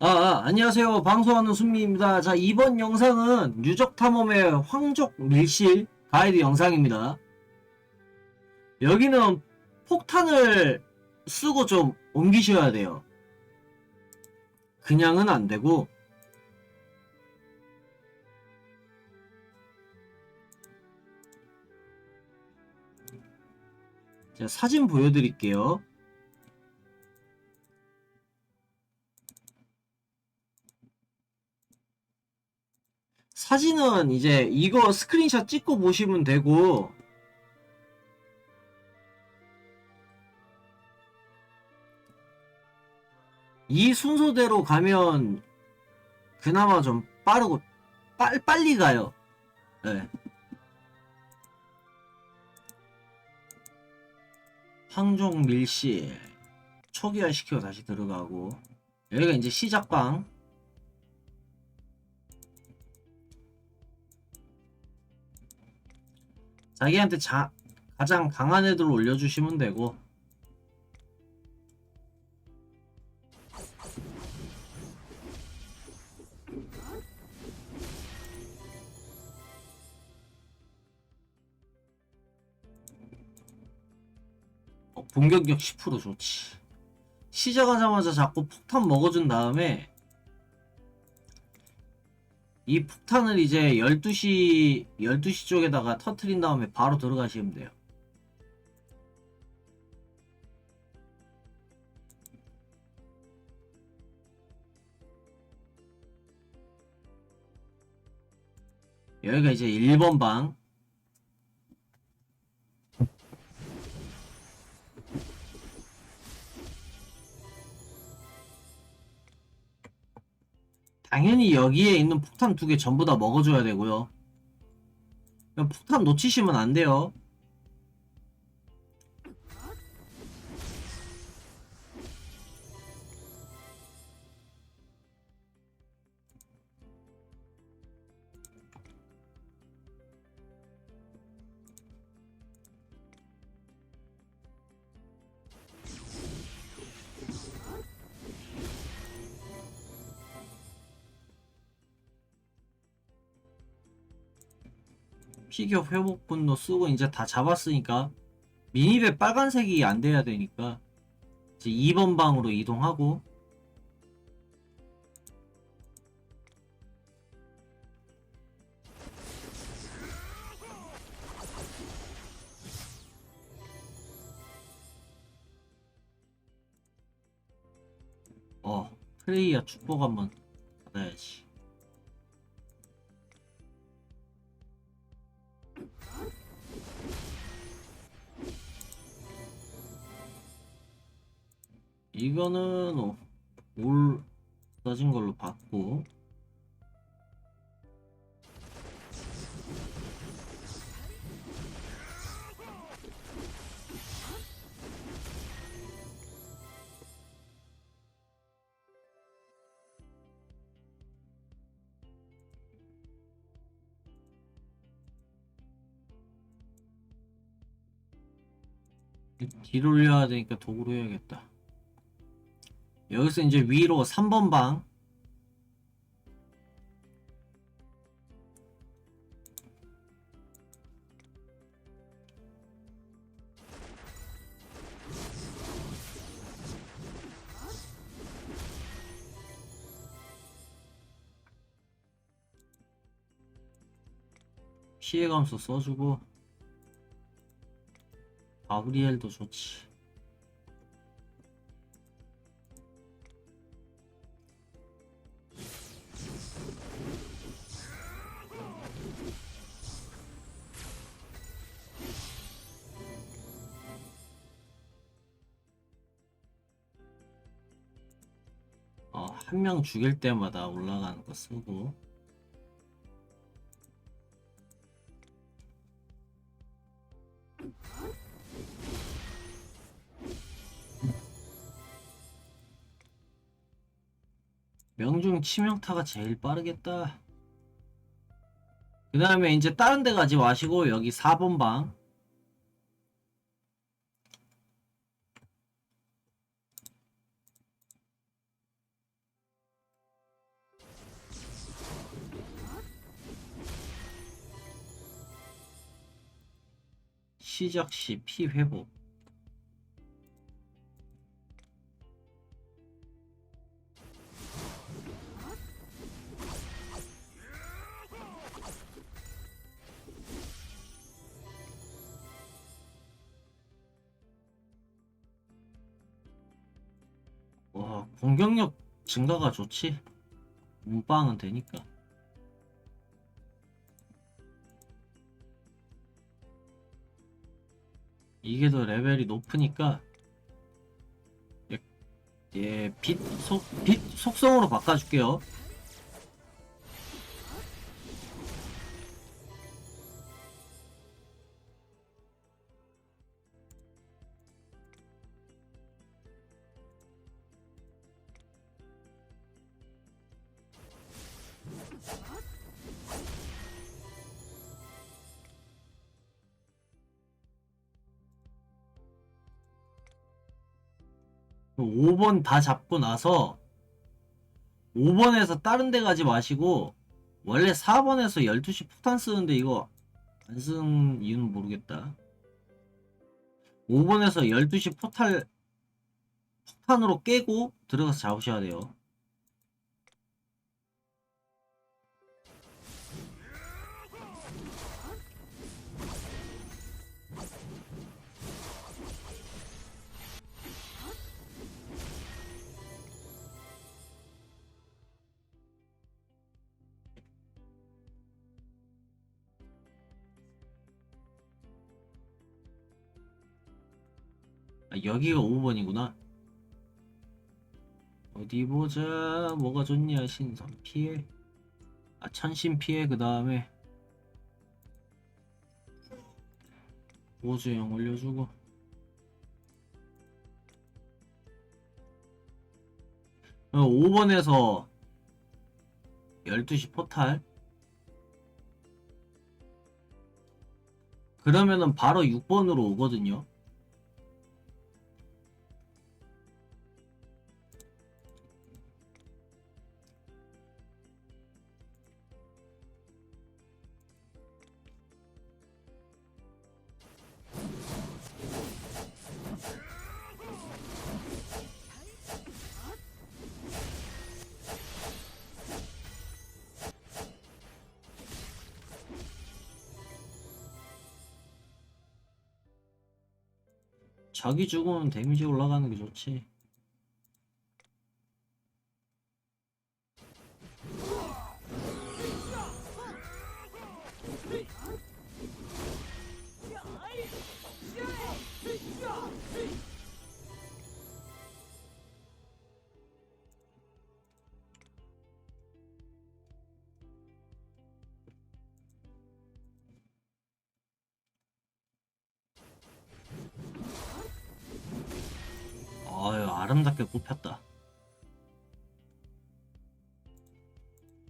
아, 아, 안녕하세요. 방송하는 순미입니다. 자, 이번 영상은 유적 탐험의 황족 밀실 가이드 영상입니다. 여기는 폭탄을 쓰고 좀 옮기셔야 돼요. 그냥은 안 되고, 자, 사진 보여드릴게요. 사진은 이제 이거 스크린샷 찍고 보시면 되고 이 순서대로 가면 그나마 좀 빠르고 빨, 빨리 가요. 네. 황종 밀실 초기화 시키고 다시 들어가고 여기가 이제 시작방 자기한테 자, 가장 강한 애들을 올려주시면 되고. 어, 공격력 10% 좋지. 시작하자마자 자꾸 폭탄 먹어준 다음에 이 폭탄을 이제 12시 12시 쪽에다가 터트린 다음에 바로 들어가시면 돼요. 여기가 이제 1번 방. 당연히 여기에 있는 폭탄 두 개 전부 다 먹어줘야 되고요. 폭탄 놓치시면 안 돼요. 피겨 회복 분도 쓰고 이제 다 잡았으니까 미니맵 빨간색이 안 돼야 되니까 이제 2번 방으로 이동하고. 어 프레이야 축복 한번 받아야지 이거는 어, 올 써진 걸로 받고 딜 올려야 되니까 도구로 해야겠다. 여기서 이제 위로 3번 방. 피해 감소 써주고 가브리엘도 좋지 한 명 죽일 때마다 올라가는 거 쓰고 명중 치명타가 제일 빠르겠다. 그 다음에 이제 다른 데 가지 마시고 여기 4번 방 시작 시 피 회복. 와, 공격력 증가가 좋지. 문빵은 되니까. 이게 더 레벨이 높으니까 예, 예, 빛, 속, 빛 속성으로 바꿔줄게요. 5번 다 잡고 나서 5번에서 다른 데 가지 마시고 원래 4번에서 12시 폭탄 쓰는데 이거 안 쓰는 이유는 모르겠다. 5번에서 12시 포탈 폭탄으로 깨고 들어가서 잡으셔야 돼요. 아, 여기가 5번이구나. 어디 보자. 뭐가 좋냐. 신선 피해. 아, 천신 피해. 그 다음에 보조형 올려주고. 어, 5번에서 12시 포탈. 그러면은 바로 6번으로 오거든요. 자기 죽으면 데미지 올라가는 게 좋지. 아름답게 뽑혔다.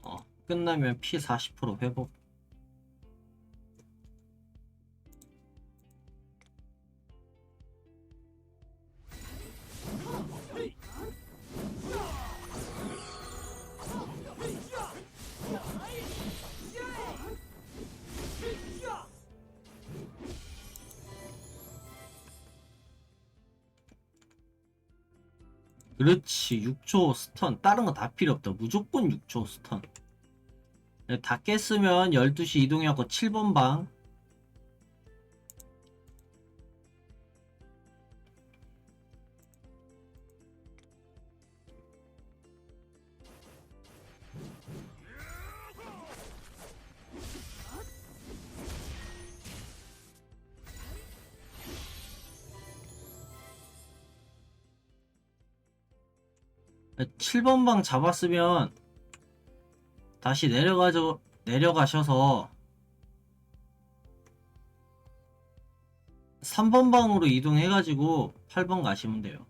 어, 끝나면 피40% 회복. 그렇지. 6초 스턴. 다른 거 다 필요 없다. 무조건 6초 스턴. 네, 다 깼으면 12시 이동해갖고 7번 방 7번 방 잡았으면 다시 내려가죠 내려가셔서 3번 방으로 이동해가지고 8번 가시면 돼요.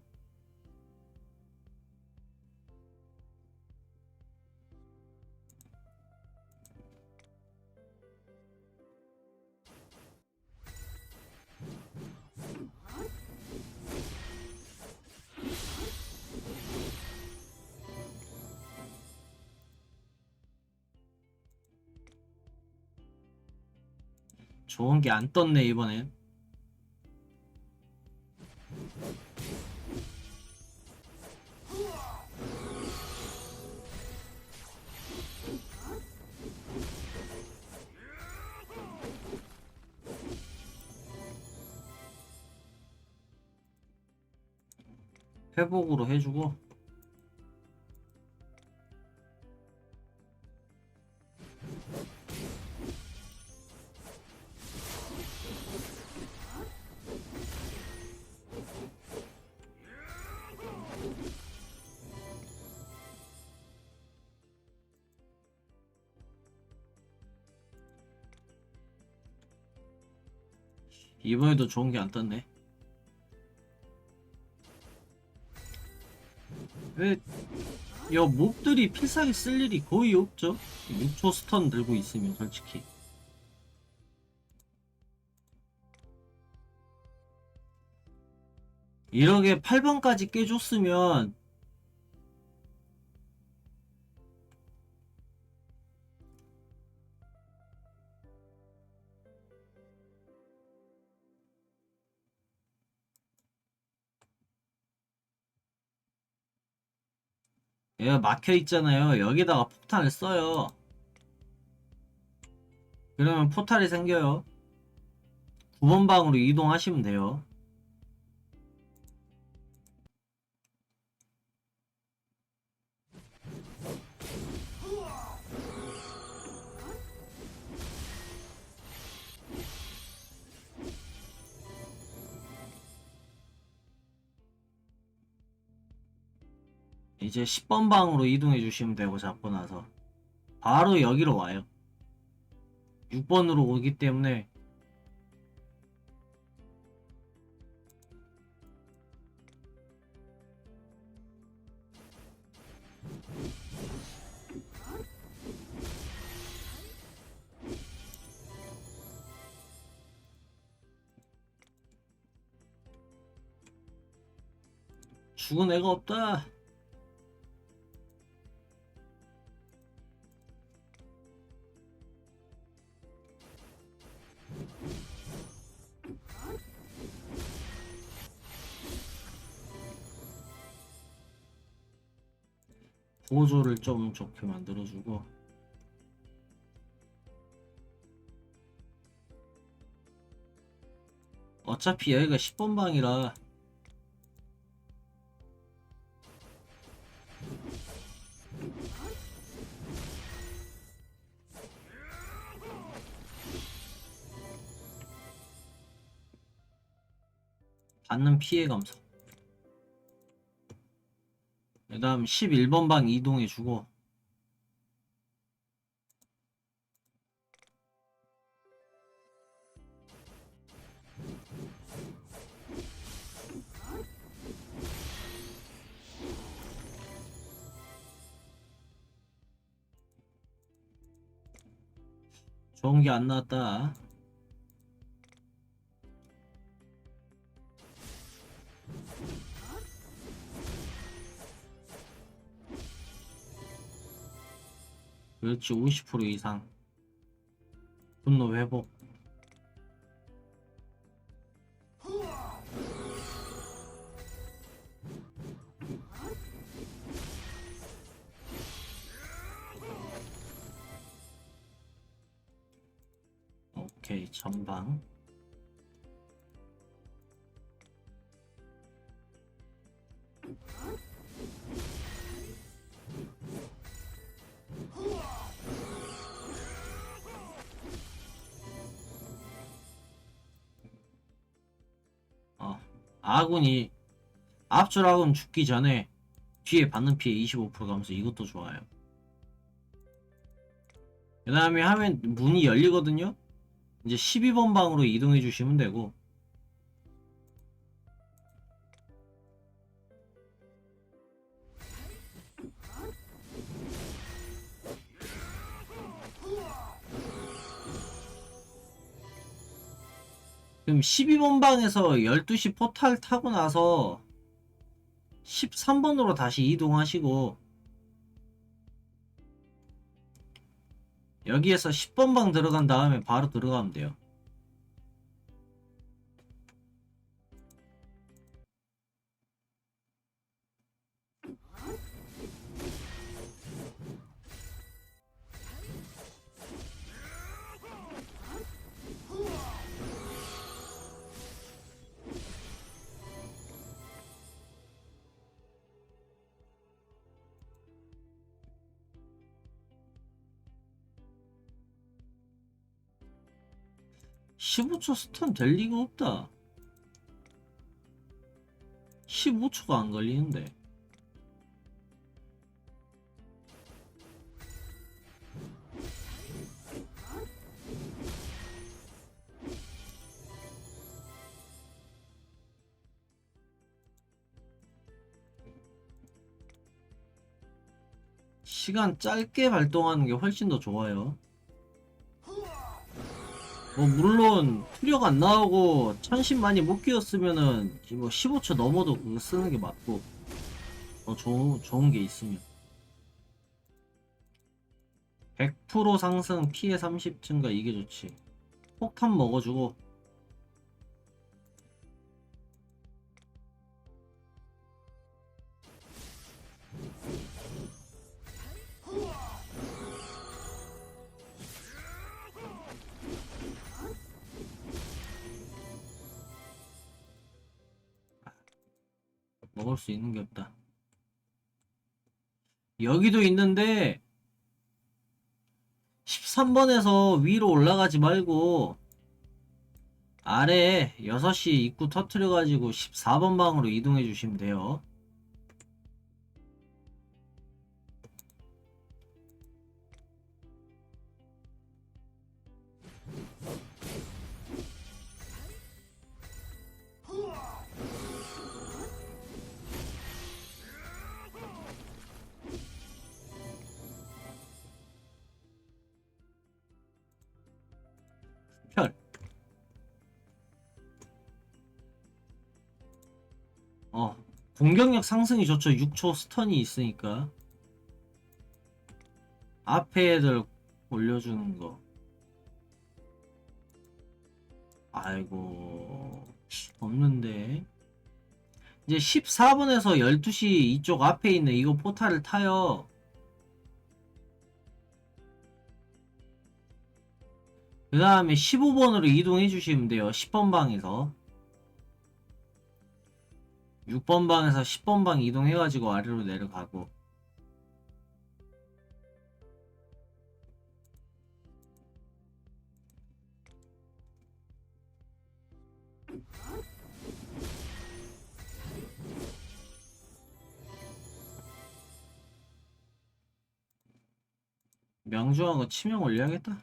좋은 게 안 떴네 이번엔. 회복으로 해주고. 이번에도 좋은 게 안 떴네. 왜, 야, 몹들이 필살기 쓸 일이 거의 없죠? 6초 스턴 들고 있으면, 솔직히. 이렇게 8번까지 깨줬으면, 얘가 막혀 있잖아요. 여기다가 폭탄을 써요. 그러면 포탈이 생겨요. 9번 방으로 이동하시면 돼요. 이제 10번 방으로 이동해 주시면 되고 잡고 나서 바로 여기로 와요. 6번으로 오기 때문에 죽은 애가 없다. 보조를 좀 좋게 만들어주고. 어차피 여기가 10번 방이라. 받는 피해 감소 그 다음 11번 방 이동해 주고. 좋은 게 안 나왔다 그렇지 50% 이상 분노 회복 아군이 앞줄 아군 죽기 전에 뒤에 받는 피해 25% 감소 이것도 좋아요. 그 다음에 하면 문이 열리거든요. 이제 12번 방으로 이동해 주시면 되고 그럼 12번 방에서 12시 포탈 타고 나서 13번으로 다시 이동하시고 여기에서 10번 방 들어간 다음에 바로 들어가면 돼요. 15초 스턴 될 리가 없다. 15초가 안 걸리는데. 시간 짧게 발동하는 게 훨씬 더 좋아요. 뭐 물론 투력 안 나오고 천신 많이 못 끼웠으면은 뭐 15초 넘어도 그거 쓰는 게 맞고 더 좋은 좋은 게 있으면. 100% 상승 피해 30 증가 이게 좋지. 폭탄 먹어주고 먹을 수 있는 게 없다. 여기도 있는데 13번에서 위로 올라가지 말고 아래 6시 입구 터트려 가지고 14번 방으로 이동해 주시면 돼요. 공격력 상승이 좋죠. 6초 스턴이 있으니까. 앞에 애들 올려주는 거. 아이고, 없는데. 이제 14분에서 12시 이쪽 앞에 있는 이거 포탈을 타요. 그 다음에 15번으로 이동해 주시면 돼요. 10번 방에서. 6번 방에서 10번 방 이동해가지고 아래로 내려가고. 명중하고 치명 올려야겠다.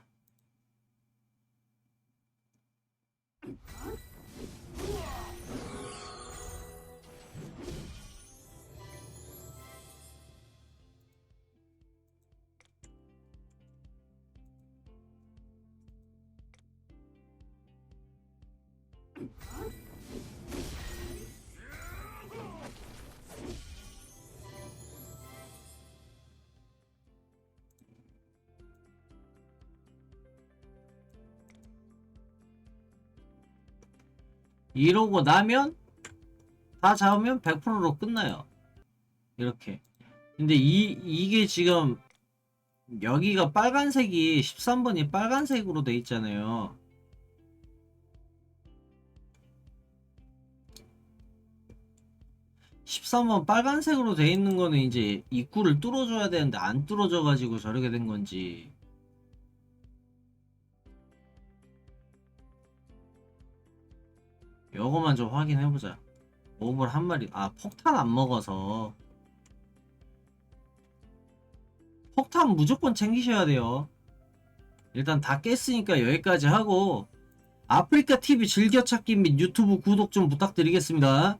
이러고 나면 다 잡으면 100%로 끝나요. 이렇게. 근데 이 이게 지금 여기가 빨간색이 13번이 빨간색으로 돼 있잖아요. (13번) 빨간색으로 돼 있는 거는 이제 입구를 뚫어줘야 되는데 안 뚫어져 가지고 저렇게 된 건지 요거만 좀 확인해보자. 몹을 한 마리, 아, 폭탄 안 먹어서. 폭탄 무조건 챙기셔야 돼요. 일단 다 깼으니까 여기까지 하고, 아프리카 TV 즐겨찾기 및 유튜브 구독 좀 부탁드리겠습니다.